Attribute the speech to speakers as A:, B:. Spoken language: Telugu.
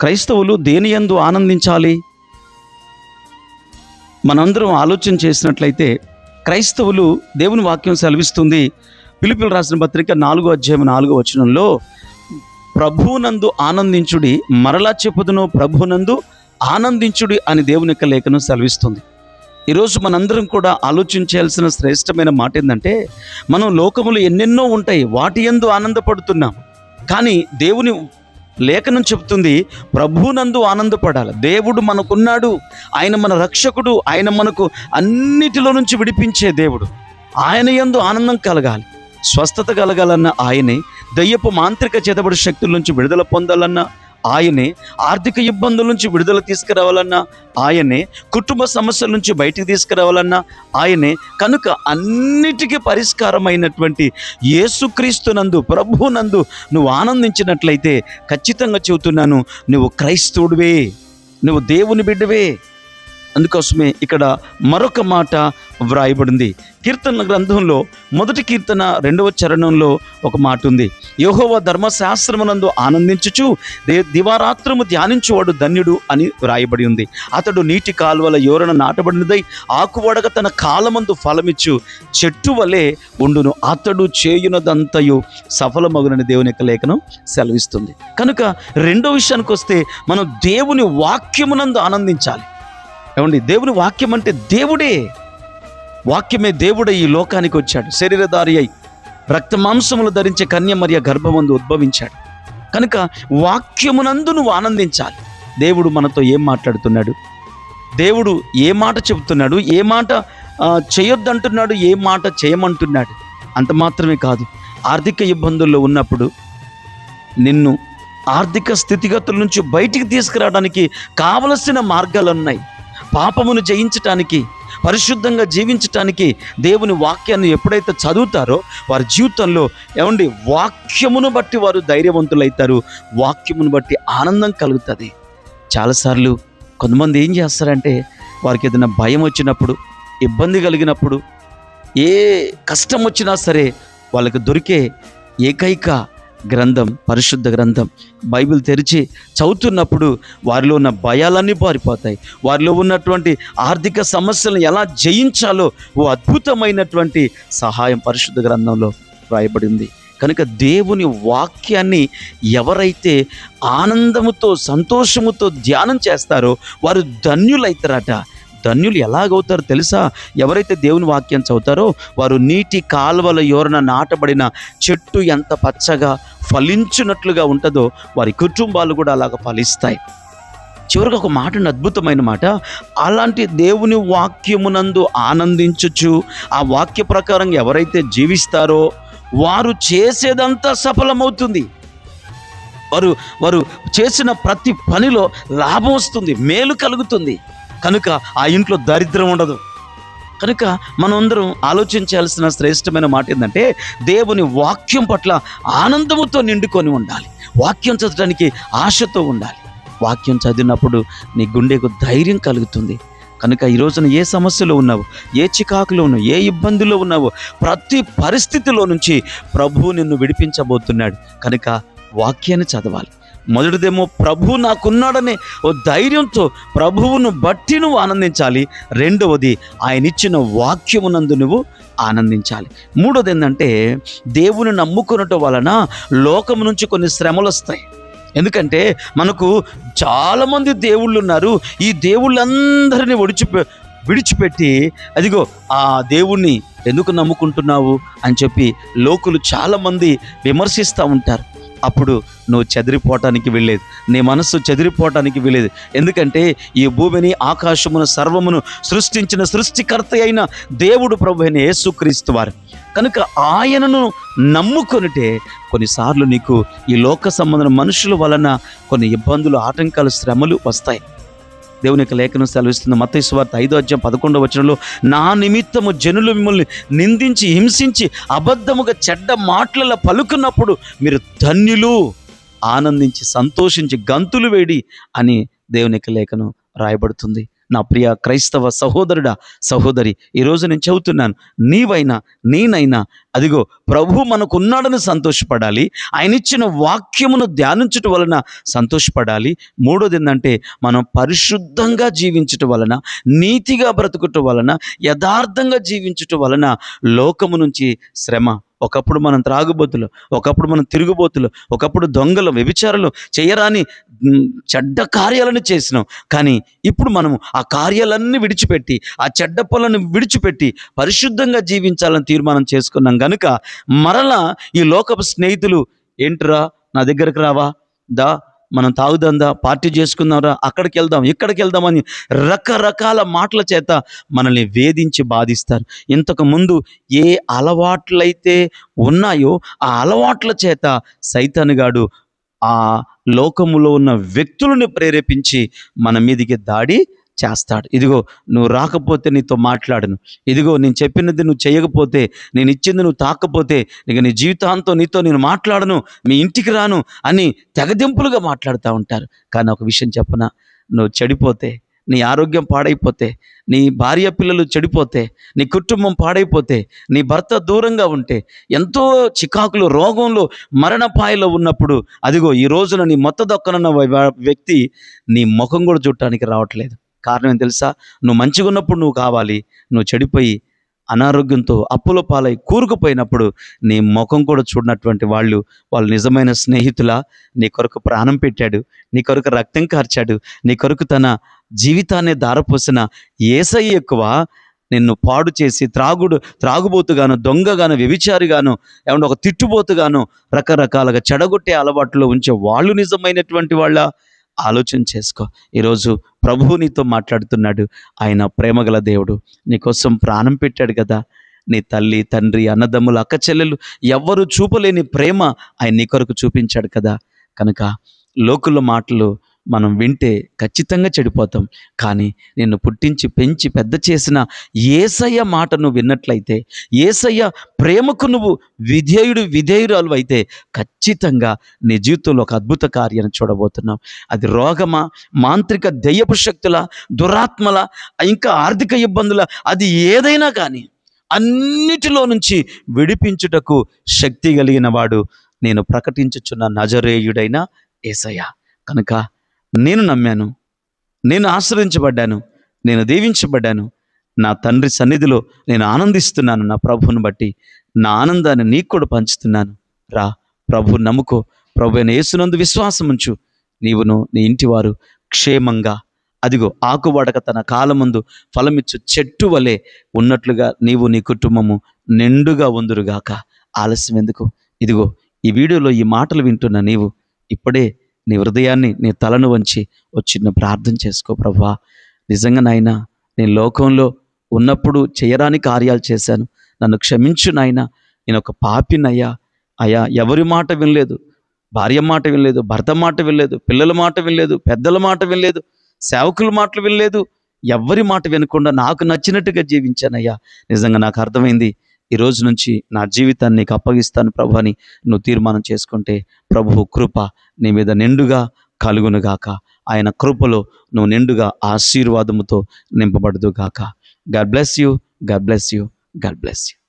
A: క్రైస్తవులు దేని యందు ఆనందించాలి? మనందరం ఆలోచన చేసినట్లయితే క్రైస్తవులు దేవుని వాక్యం సెలవిస్తుంది. పిలుపులు రాసిన పత్రిక నాలుగో అధ్యాయం నాలుగో వచనంలో ప్రభునందు ఆనందించుడి మరలా చెప్పుదును ప్రభునందు ఆనందించుడి అని దేవుని యొక్క లేఖనం సెలవిస్తుంది. ఈరోజు మనందరం కూడా ఆలోచించాల్సిన శ్రేష్టమైన మాట ఏంటంటే మనం లోకములు ఎన్నెన్నో ఉంటాయి వాటి ఎందు ఆనందపడుతున్నాం. కానీ దేవుని లేఖనం చెబుతుంది ప్రభునందు ఆనందపడాలి. దేవుడు మనకున్నాడు. ఆయన మన రక్షకుడు. ఆయన మనకు అన్నిటిలో నుంచి విడిపించే దేవుడు. ఆయన యందు ఆనందం కలగాలి. స్వస్థత కలగాలన్న ఆయనే. దయ్యపు మాంత్రిక చేతబడి శక్తుల నుంచి విడుదల పొందాలన్నా ఆయనే ఆర్థిక ఇబ్బందుల నుంచి విడుదల తీసుకురావాలన్నా ఆయనే కుటుంబ సమస్యల నుంచి బయటికి తీసుకురావాలన్నా ఆయనే కనుక అన్నిటికీ పరిష్కారమైనటువంటి యేసుక్రీస్తునందు ప్రభునందు నువ్వు ఆనందించినట్లయితే ఖచ్చితంగా చెబుతున్నాను నువ్వు క్రైస్తవుడివే నువ్వు దేవుని బిడ్డవే. అందుకోసమే ఇక్కడ మరొక మాట వ్రాయబడింది. కీర్తన గ్రంథంలో మొదటి కీర్తన రెండవ చరణంలో ఒక మాట ఉంది. యహోవ ధర్మశాస్త్రమునందు ఆనందించుచు రే దివారాత్రము ధ్యానించువాడు ధన్యుడు అని వ్రాయబడి ఉంది. అతడు నీటి కాలువల యోరణ నాటబడినదై ఆకువడగ తన కాలమందు ఫలమిచ్చు చెట్టు వలె ఉండును. అతడు చేయునదంతయు సఫలమగునని దేవుని యొక్క లేఖనం సెలవిస్తుంది. కనుక రెండో విషయానికి వస్తే మనం దేవుని వాక్యమునందు ఆనందించాలి. ఏమండి దేవుని వాక్యం అంటే దేవుడే. వాక్యమే దేవుడే ఈ లోకానికి వచ్చాడు. శరీరధారి అయి రక్త మాంసములు ధరించే కన్య మరియ గర్భమందు ఉద్భవించాడు. కనుక వాక్యమునందు నువ్వు ఆనందించాలి. దేవుడు మనతో ఏం మాట్లాడుతున్నాడు? దేవుడు ఏ మాట చెబుతున్నాడు? ఏ మాట చేయొద్దంటున్నాడు? ఏ మాట చేయమంటున్నాడు? అంత మాత్రమే కాదు. ఆర్థిక ఇబ్బందుల్లో ఉన్నప్పుడు నిన్ను ఆర్థిక స్థితిగతుల నుంచి బయటికి తీసుకురావడానికి కావలసిన మార్గాలు ఉన్నాయి పాపమును జయించటానికి పరిశుద్ధంగా జీవించటానికి దేవుని వాక్యాన్ని ఎప్పుడైతే చదువుతారో వారి జీవితంలో ఏమండి వాక్యమును బట్టి వారు ధైర్యవంతులవుతారు వాక్యమును బట్టి ఆనందం కలుగుతుంది. చాలాసార్లు కొంతమంది ఏం చేస్తారంటే వారికి ఏదైనా భయం వచ్చినప్పుడు ఇబ్బంది కలిగినప్పుడు ఏ కష్టం వచ్చినా సరే వాళ్ళకి దొరికే ఏకైక గ్రంథం పరిశుద్ధ గ్రంథం. బైబిల్ తెరిచి చదువుతున్నప్పుడు వారిలో ఉన్న భయాలన్నీ పారిపోతాయి. వారిలో ఉన్నటువంటి ఆర్థిక సమస్యలను ఎలా జయించాలో ఓ అద్భుతమైనటువంటి సహాయం పరిశుద్ధ గ్రంథంలో రాయబడింది కనుక దేవుని వాక్యాన్ని ఎవరైతే ఆనందముతో సంతోషముతో ధ్యానం చేస్తారో వారు ధన్యులైతారట. ధన్యులు ఎలాగవుతారో తెలుసా? ఎవరైతే దేవుని వాక్యం చదువుతారో వారు నీటి కాలువల యోరన నాటబడిన చెట్టు ఎంత పచ్చగా ఫలించినట్లుగా ఉంటుందో వారి కుటుంబాలు కూడా అలాగ ఫలిస్తాయి. చివరికి ఒక మాట అద్భుతమైన మాట. అలాంటి దేవుని వాక్యమునందు ఆనందించచ్చు ఆ వాక్య ప్రకారం ఎవరైతే జీవిస్తారో వారు చేసేదంతా సఫలమవుతుంది. వారు వారు చేసిన ప్రతి పనిలో లాభం వస్తుంది మేలు కలుగుతుంది. కనుక ఆ ఇంట్లో దరిద్రం ఉండదు. కనుక మనందరం ఆలోచించాల్సిన శ్రేష్టమైన మాట ఏంటంటే దేవుని వాక్యం పట్ల ఆనందముతో నిండుకొని ఉండాలి. వాక్యం చదవడానికి ఆశతో ఉండాలి. వాక్యం చదివినప్పుడు నీ గుండెకు ధైర్యం కలుగుతుంది. కనుక ఈ రోజున ఏ సమస్యలో ఉన్నావు ఏ చికాకులో ఉన్నావు ఏ ఇబ్బందులో ఉన్నావో ప్రతి పరిస్థితిలో నుంచి ప్రభువు నిన్ను విడిపించబోతున్నాడు. కనుక వాక్యాన్ని చదవాలి. మొదటిదేమో ప్రభు నాకున్నాడనే ఓ ధైర్యంతో ప్రభువును బట్టి నువ్వు ఆనందించాలి. రెండవది ఆయన ఇచ్చిన వాక్యమునందు నువ్వు ఆనందించాలి. మూడోది ఏంటంటే దేవుని నమ్ముకునటం వలన లోకం నుంచి కొన్ని శ్రమలు వస్తాయి. ఎందుకంటే మనకు చాలామంది దేవుళ్ళు ఉన్నారు. ఈ దేవుళ్ళందరినీ ఒడిచిపె విడిచిపెట్టి అదిగో ఆ దేవుణ్ణి ఎందుకు నమ్ముకుంటున్నావు అని చెప్పి లోకులు చాలామంది విమర్శిస్తూ ఉంటారు. అప్పుడు నువ్వు చెదిరిపోవటానికి వెళ్ళేది నీ మనస్సు చెదిరిపోవటానికి వెళ్ళేది ఎందుకంటే ఈ భూమిని ఆకాశమును సర్వమును సృష్టించిన సృష్టికర్త అయిన దేవుడు ప్రభు అయిన యేసుక్రీస్తు వారు. కనుక ఆయనను నమ్ముకొనిటే కొన్నిసార్లు నీకు ఈ లోక సంబంధం మనుషుల వలన కొన్ని ఇబ్బందులు ఆటంకాలు శ్రమలు వస్తాయి. దేవుని యొక్క లేఖనం సెలవిస్తుంది. మత్తయి సువార్త ఐదో అధ్యాయం పదకొండవ వచనంలో నా నిమిత్తము జనులు మిమ్మల్ని నిందించి హింసించి అబద్ధముగా చెడ్డ మాటలలో పలుకున్నప్పుడు మీరు ధన్యులు ఆనందించి సంతోషించి గంతులు వేడి అని దేవుని యొక్క లేఖనం రాయబడుతుంది. నా ప్రియ క్రైస్తవ సహోదరుడా సహోదరి ఈరోజు నేను చెబుతున్నాను నీవైనా నేనైనా అదిగో ప్రభు మనకున్నాడని సంతోషపడాలి ఆయన ఇచ్చిన వాక్యమును ధ్యానించటం వలన సంతోషపడాలి మూడోది ఏంటంటే మనం పరిశుద్ధంగా జీవించటం వలన నీతిగా బ్రతుకుట వలన యథార్థంగా జీవించటం వలన లోకము నుంచి శ్రమ ఒకప్పుడు మనం త్రాగుబోతులు ఒకప్పుడు మనం తిరుగుబోతులు ఒకప్పుడు దొంగలు వ్యభిచారులు చేయరాని చెడ్డ కార్యాలను చేసినాం. కానీ ఇప్పుడు మనము ఆ కార్యాలన్నీ విడిచిపెట్టి ఆ చెడ్డ పనులను విడిచిపెట్టి పరిశుద్ధంగా జీవించాలని తీర్మానం చేసుకున్నాం. గనుక మరలా ఈ లోకపు స్నేహితులు ఏంట్రా? నా దగ్గరకు రావా? దా మనం తాగుదందా? పార్టీ చేసుకుందాంరా అక్కడికి వెళ్దాం ఇక్కడికి వెళ్దామని రకరకాల మాటల చేత మనల్ని వేధించి బాధిస్తారు. ఇంతకు ముందు ఏ అలవాట్లయితే ఉన్నాయో ఆ అలవాట్ల చేత సైతానుగాడు ఆ లోకములో ఉన్న వ్యక్తులను ప్రేరేపించి మన మీదికి దాడి చేస్తాడు. ఇదిగో నువ్వు రాకపోతే నీతో మాట్లాడను. ఇదిగో నేను చెప్పినది నువ్వు చేయకపోతే నేను ఇచ్చింది నువ్వు తాకపోతే ఇక నీ జీవితాంతం నీతో నేను మాట్లాడను మీ ఇంటికి రాను అని తెగదింపులుగా మాట్లాడుతూ ఉంటారు. కానీ ఒక విషయం చెప్పనా? నువ్వు చెడిపోతే నీ ఆరోగ్యం పాడైపోతే నీ భార్య పిల్లలు చెడిపోతే నీ కుటుంబం పాడైపోతే నీ భర్త దూరంగా ఉంటే ఎంతో చికాకులు రోగంలో మరణపాయలో ఉన్నప్పుడు అదిగో ఈ రోజున నీ మొత్త దొక్కనున్న వ్యక్తి నీ ముఖం కూడా చూడటానికి రావట్లేదు. కారణం ఏం తెలుసా? నువ్వు మంచిగా ఉన్నప్పుడు నువ్వు కావాలి. నువ్వు చెడిపోయి అనారోగ్యంతో అప్పుల పాలై కూరుకుపోయినప్పుడు నీ ముఖం కూడా చూడనటువంటి వాళ్ళు వాళ్ళు నిజమైన స్నేహితుల నీ కొరకు ప్రాణం పెట్టాడు. నీ కొరకు రక్తం కార్చాడు. నీ కొరకు తన జీవితాన్ని దారపోసిన ఏసై ఎక్కువ నిన్ను పాడు చేసి త్రాగుడు త్రాగుబోతుగాను దొంగగాను వ్యభిచారిగాను ఏమంటే ఒక తిట్టుబోతుగాను రకరకాలుగా చెడగొట్టే అలవాట్లో ఉంచే వాళ్ళు నిజమైనటువంటి వాళ్ళ ఆలోచన చేసుకో. ఈరోజు ప్రభువు నీతో మాట్లాడుతున్నాడు. ఆయన ప్రేమగల దేవుడు. నీకోసం ప్రాణం పెట్టాడు కదా. నీ తల్లి తండ్రి అన్నదమ్ములు అక్క చెల్లెలు ఎవ్వరు చూపలేని ప్రేమ ఆయన నీ కొరకు చూపించాడు కదా. కనుక లోకుల మాటలు మనం వింటే ఖచ్చితంగా చెడిపోతాం. కానీ నిన్ను పుట్టించి పెంచి పెద్ద చేసిన ఏసయ్య మాట నువ్వు విన్నట్లయితే ఏసయ్య ప్రేమకు నువ్వు విధేయుడు విధేయురాలు అయితే ఖచ్చితంగా నీ జీవితంలో ఒక అద్భుత కార్యాన్ని చూడబోతున్నావు అది రోగమా మాంత్రిక దయ్యపు శక్తుల దురాత్మల ఇంకా ఆర్థిక ఇబ్బందుల అది ఏదైనా కానీ అన్నిటిలో నుంచి విడిపించుటకు శక్తి కలిగిన వాడు నేను ప్రకటించుచున్న నజరేయుడైన ఏసయ్య. కనుక నేను నమ్మాను. నేను ఆశ్రయించబడ్డాను. నేను దీవించబడ్డాను. నా తండ్రి సన్నిధిలో నేను ఆనందిస్తున్నాను. నా ప్రభువుని బట్టి నా ఆనందాన్ని నీకు కూడా పంచుతున్నాను. రా ప్రభు నమ్ముకో. ప్రభు అయిన యేసునందు విశ్వాసం ఉంచు. నీవును నీ ఇంటివారు క్షేమంగా అదిగో ఆకువడక తన కాలమందు ఫలమిచ్చు చెట్టు వలె ఉన్నట్లుగా నీవు నీ కుటుంబము నిండుగా ఉందురుగాక. ఆలస్యం ఎందుకు? ఇదిగో ఈ వీడియోలో ఈ మాటలు వింటున్న నీవు ఇప్పుడే నీ హృదయాన్ని నీ తలను వంచి వచ్చిన ప్రార్థన చేసుకో ప్రభా. నిజంగా నాయన నేను లోకంలో ఉన్నప్పుడు చేయరాని కార్యాలు చేశాను. నన్ను క్షమించు నాయనా. నేను ఒక పాపినయ్యా. అయ్యా ఎవరి మాట వినలేదు. భార్య మాట వినలేదు భర్త మాట వినలేదు పిల్లల మాట వినలేదు పెద్దల మాట వినలేదు సేవకుల మాటలు వినలేదు. ఎవరి మాట వినకుండా నాకు నచ్చినట్టుగా జీవించానయ్యా. నిజంగా నాకు అర్థమైంది. ఈ రోజు నుంచి నా జీవితాన్ని నీకు అప్పగిస్తాను ప్రభు అని నువ్వు తీర్మానం చేసుకుంటే ప్రభు కృప నీ మీద నిండుగా కలుగునుగాక. ఆయన కృపలో నువ్వు నిండుగా ఆశీర్వాదముతో నింపబడదుగాక. God bless you God bless you God bless you